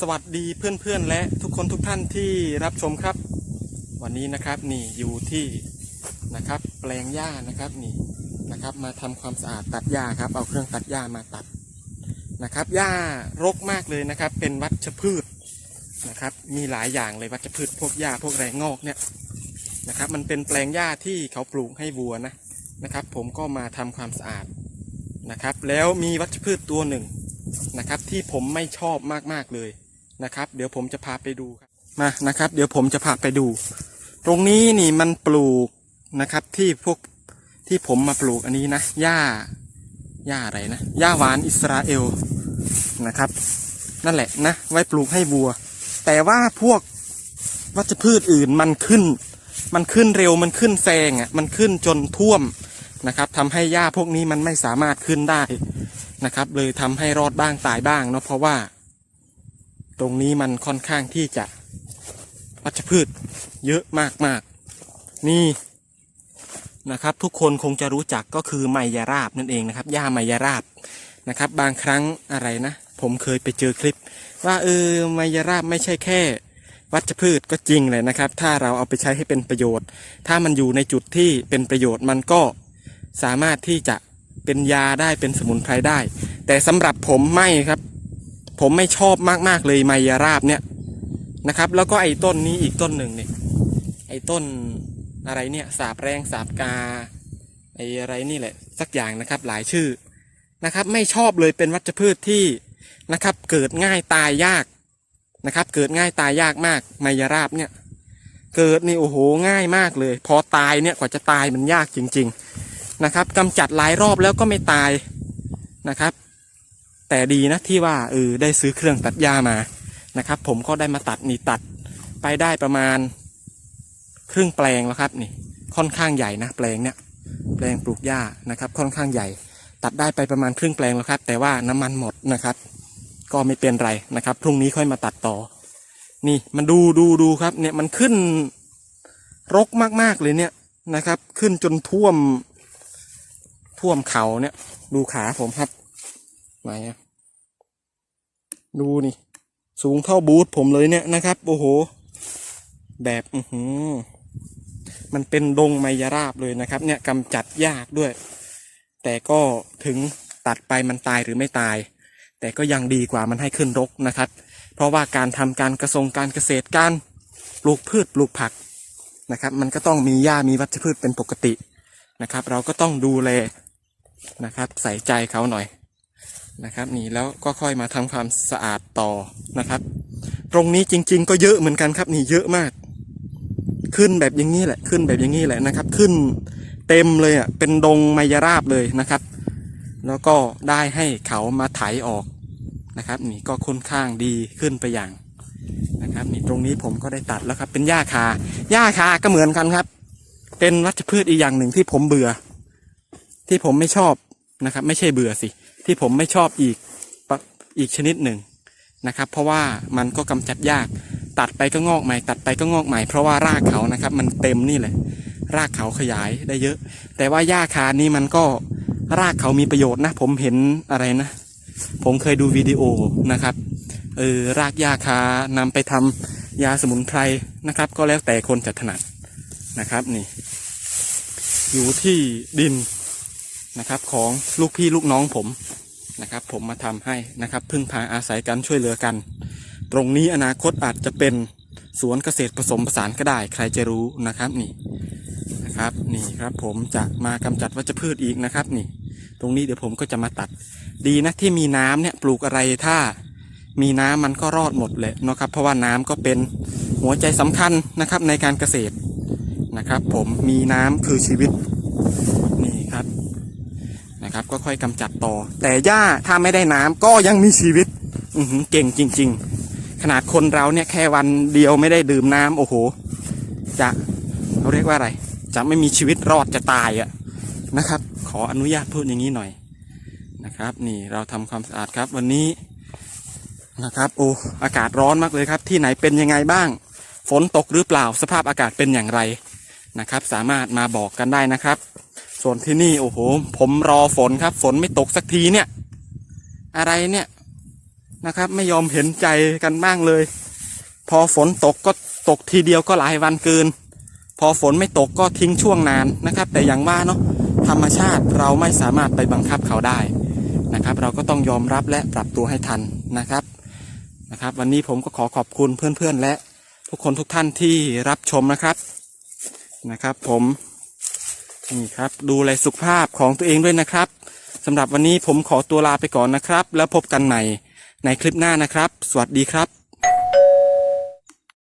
สวัสดีเพื่อนๆและทุกคนทุกท่านที่รับชมครับ วันนี้นะครับนี่อยู่ที่นะครับแปลงหญ้านะครับนี่นะครับมาทำความสะอาดตัดหญ้าครับ เอาเครื่องตัดหญ้ามาตัดนะครับหญ้ารกมากเลยนะครับ เป็นวัชพืชนะครับ มีหลายอย่างเลยวัชพืชพวกหญ้าพวกแรงงอกเนี่ยนะครับ มันเป็นแปลงหญ้าที่เขาปลูกให้วัวนะนะครับ ผมก็มาทำความสะอาดนะครับ แล้วมีวัชพืชตัวหนึ่งนะครับ ที่ผมไม่ชอบมากๆเลย นะครับ เดี๋ยวผมจะพาไปดูครับมานะครับ เดี๋ยวผมจะพาไปดู ตรงนี้นี่มันปลูกนะครับที่พวกที่ผมมาปลูกอันนี้นะหญ้าหญ้าอะไรนะหญ้าหวานอิสราเอลนะครับ นั่นแหละนะ ไว้ปลูกให้วัว แต่ว่าพวกวัชพืชอื่นมันขึ้น มันขึ้นเร็วมันขึ้นแซงอะมันขึ้นจนท่วมนะครับทำให้หญ้าพวกนี้มันไม่สามารถขึ้นได้นะครับ เลยทำให้รอดบ้างตายบ้างเนาะเพราะว่า ตรงนี้มันค่อนข้างที่จะวัชพืชเยอะมากมากนี่นะครับ ทุกคนคงจะรู้จักก็คือไมยราบนั่นเองนะครับหญ้าไมยราบนะครับ บางครั้งอะไรนะ ผมเคยไปเจอคลิป ว่าเออไมยราบไม่ใช่แค่ วัชพืชก็จริงเลยนะครับ ถ้าเราเอาไปใช้ให้เป็นประโยชน์ ถ้ามันอยู่ในจุดที่เป็นประโยชน์มันก็สามารถที่จะเป็นยาได้เป็นสมุนไพรได้ แต่สำหรับผมไม่ครับ ผมไม่ชอบมากๆเลยไมยราบเนี่ยนะครับ แล้วก็ไอ้ต้นนี้อีกต้นหนึ่งเนี่ยไอ้ต้นอะไรเนี่ยสาบแรงสาบกาไอ้อะไรนี่แหละ สักอย่างนะครับหลายชื่อนะครับ ไม่ชอบเลยเป็นวัชพืชที่นะครับ เกิดง่ายตายยากนะครับ เกิดง่ายตายยากมากไมยราบเนี่ย เกิดนี่โอ้โหง่ายมากเลย พอตายเนี่ยกว่าจะตายมันยากจริง ๆนะครับกำจัดหลายรอบแล้วก็ไม่ตายนะครับ แต่ดีนะที่ว่าเออได้ซื้อเครื่องตัดหญ้ามานะครับ ผมก็ได้มาตัดนี่ตัดไปได้ประมาณ ครึ่งแปลงแล้วครับนี่ค่อนข้างใหญ่นะแปลงเนี่ยแปลงปลูกหญ้านะครับ ค่อนข้างใหญ่ ตัดได้ไปประมาณครึ่งแปลงแล้วครับ แต่ว่าน้ำมันหมดนะครับ ก็ไม่เป็นไรนะครับ พรุ่งนี้ค่อยมาตัดต่อ นี่มันดูดูดูครับ เนี่ยมันขึ้นรกมากๆเลยเนี่ยนะครับ ขึ้นจนท่วมท่วมเขาเนี่ย ดูขาผมครับ ไหนอะดูนี่ สูงเท่าบูทผมเลยเนี่ยนะครับ โอ้โห แบบอือหือมันเป็นดงไมยราบเลยนะครับ เนี่ยกำจัดยากด้วย แต่ก็ถึงตัดไปมันตายหรือไม่ตาย แต่ก็ยังดีกว่ามันให้ขึ้นรกนะครับ เพราะว่าการทำการกระทรงการเกษตรการปลูกพืชปลูกผักนะครับ มันก็ต้องมีหญ้ามีวัชพืชเป็นปกตินะครับ เราก็ต้องดูแลนะครับ ใส่ใจเขาหน่อย นะครับนี่แล้วก็ค่อยมาทำความสะอาดต่อนะครับ ตรงนี้จริง ๆ ก็เยอะเหมือนกันครับนี่เยอะมาก ขึ้นแบบอย่างนี้แหละขึ้นแบบอย่างนี้แหละนะครับ ขึ้นเต็มเลยอะเป็นดงไมยราบเลยนะครับ แล้วก็ได้ให้เขามาไถออกนะครับ นี่ก็ค่อนข้างดีขึ้นไปอย่างนะครับนี่ตรงนี้ผมก็ได้ตัดแล้วครับ เป็นหญ้าคาหญ้าคาก็เหมือนกันครับ เป็นวัชพืชอีกอย่างหนึ่งที่ผมเบื่อ ที่ผมไม่ชอบนะครับ ไม่ใช่เบื่อสิ ที่ผมไม่ชอบอีกอีกชนิดหนึ่งนะครับ เพราะว่ามันก็กำจัดยาก ตัดไปก็งอกใหม่ ตัดไปก็งอกใหม่ เพราะว่ารากเขานะครับ มันเต็มนี่แหละรากเขาขยายได้เยอะ แต่ว่าหญ้าคานี่มันก็รากเขามีประโยชน์นะ ผมเห็นอะไรนะ ผมเคยดูวิดีโอนะครับเออรากหญ้าคานำไปทำยาสมุนไพรนะครับ ก็แล้วแต่คนจะถนัดนะครับนี่ อยู่ที่ดินนะครับของลูกพี่ลูกน้องผม นะครับ ผมมาทำให้นะครับ พึ่งพาอาศัยกันช่วยเหลือกัน ตรงนี้อนาคตอาจจะเป็นสวนเกษตรผสมผสานก็ได้ ใครจะรู้นะครับนี่นะครับนี่ครับผมจะมากำจัดวัชพืชอีกนะครับนี่ ตรงนี้เดี๋ยวผมก็จะมาตัด ดีนะที่มีน้ำเนี่ยปลูกอะไรถ้ามีน้ำมันก็รอดหมดเลยนะครับ เพราะว่าน้ำก็เป็นหัวใจสำคัญนะครับในการเกษตรนะครับ ผมมีน้ำคือชีวิต นะครับ ก็ค่อยกำจัดต่อ แต่หญ้าถ้าไม่ได้น้ำก็ยังมีชีวิต อืเก่งจริง ๆ ขนาดคนเราเนี่ยแค่วันเดียวไม่ได้ดื่มน้ำโอ้โห จะเขาเรียกว่าอะไร จะไม่มีชีวิตรอดจะตายอะนะครับ ขออนุญาตพูดอย่างนี้หน่อยนะครับ นี่เราทำความสะอาดครับ วันนี้นะครับ โอ้อากาศร้อนมากเลยครับ ที่ไหนเป็นยังไงบ้าง ฝนตกหรือเปล่าสภาพอากาศเป็นอย่างไรนะครับ สามารถมาบอกกันได้นะครับ ส่วนที่นี่โอ้โหผมรอฝนครับ ฝนไม่ตกสักทีเนี่ย อะไรเนี่ยนะครับ ไม่ยอมเห็นใจกันบ้างเลย พอฝนตกก็ตกทีเดียวก็หลายวันเกิน พอฝนไม่ตกก็ทิ้งช่วงนานนะครับ แต่อย่างว่าเนาะธรรมชาติเราไม่สามารถไปบังคับเขาได้นะครับ เราก็ต้องยอมรับและปรับตัวให้ทันนะครับนะครับ วันนี้ผมก็ขอขอบคุณเพื่อนๆและทุกคนทุกท่านที่รับชมนะครับนะครับ ผม นี่ครับ ดูแลสุขภาพของตัวเองด้วยนะครับสำหรับวันนี้ผมขอตัวลาไปก่อนนะครับ แล้วพบกันใหม่ในคลิปหน้านะครับ สวัสดีครับ